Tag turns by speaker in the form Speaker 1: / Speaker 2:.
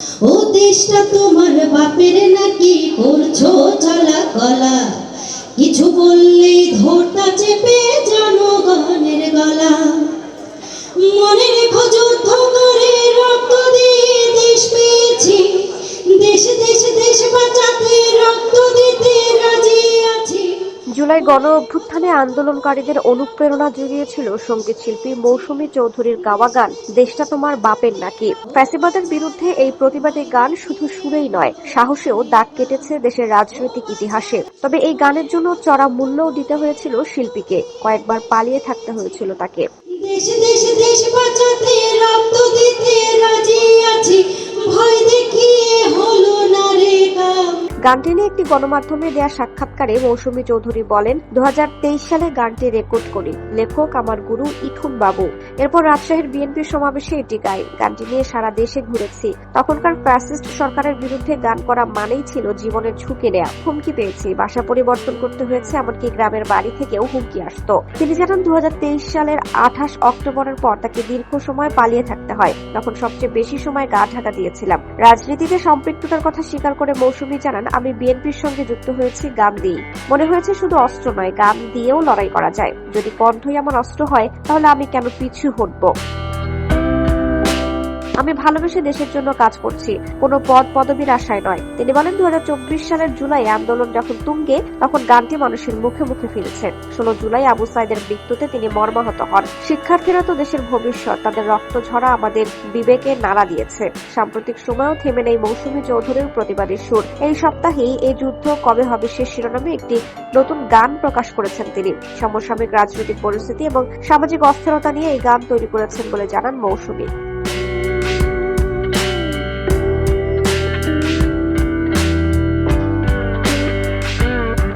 Speaker 1: ও দেশটা তোমার বাপের নাকি করছ চলা কলা কিছু বললেই ধরটা চেপে জানো জনগণের গলা। মনে রেখো যুদ্ধ
Speaker 2: জুলাই গণ অভ্যুত্থানে আন্দোলনকারীদের অনুপ্রেরণা জুগিয়েছিল সংগীত শিল্পী মৌসুমী চৌধুরীর গাওয়া গান, দেশটা তোমার বাপের নাকি? ফ্যাসিবাদের বিরুদ্ধে এই প্রতিবাদী গান শুধু সুরেই নয়, সাহসেও দাগ কেটেছে দেশের রাজনৈতিক ইতিহাসে। তবে এই গানের জন্য চড়া মূল্যও দিতে হয়েছিল শিল্পীকে, কয়েকবার পালিয়ে থাকতে হয়েছিল তাকে।
Speaker 1: দেশ দেশ দেশ বাঁচাতে রক্ত দিতে
Speaker 2: গানটি নিয়ে একটি গণমাধ্যমে দেয়া সাক্ষাৎকারে মৌসুমী চৌধুরী বলেন দু হাজার তেইশ সালে গানটি রেকর্ড করি। লেখক আমার গুরু ইথুন বাবু। এরপর রাজশাহীর বিএনপির সমাবেশে এটি গাই। গানটি নিয়ে সারা দেশে ঘুরেছি। তখনকার ফ্যাসিস্ট সরকারের বিরুদ্ধে গান করা মানেই ছিল জীবনের ঝুঁকি নেয়া। হুমকি পেয়েছি। বাসা পরিবর্তন করতে হয়েছে, এমনকি গ্রামের বাড়ি থেকেও হুমকি আসতো। তিনি জানান দু হাজার তেইশ সালের আঠাশ অক্টোবরের পর তাকে দীর্ঘ সময় পালিয়ে থাকতে হয়। তখন সবচেয়ে বেশি সময় গা ঢাকা দিয়েছিলাম। রাজনীতিতে সম্পৃক্ততার কথা স্বীকার করে মৌসুমী জানান আমি বিএনপির সঙ্গে যুক্ত হয়েছি গান দিয়ে মনে হয়েছে শুধু অস্ত্র নয় গান দিয়েও লড়াই করা যায়। যদি কণ্ঠই আমার অস্ত্র হয়, তাহলে আমি কেন পিছু হটবো? আমি ভালোবেসে দেশের জন্য কাজ করছি। কোনো পদ, পদবীর আশায় নয়। তিনি বলেন দু হাজার চব্বিশ সালের জুলাই আন্দোলন যখন তুঙ্গে, তখন গানটি মানুষের মুখে মুখে ফিরেছে ষোলো জুলাই আবু সাইদের মৃত্যুতে তিনি মর্মাহত হন। শিক্ষার্থীরা তো দেশের ভবিষ্যৎ, তাদের রক্ত ঝরা আমাদের বিবেকে নাড়া দিয়েছে। সাম্প্রতিক সময়েও থেমে নেই মৌসুমী চৌধুরীর প্রতিবাদী সুর। এই সপ্তাহেই এই যুদ্ধ কবে হবে সে শিরোনামে একটি নতুন গান প্রকাশ করেছেন তিনি। সমসাময়িক রাজনৈতিক পরিস্থিতি এবং সামাজিক অস্থিরতা নিয়ে এই গান তৈরি করেছেন বলে জানান মৌসুমী।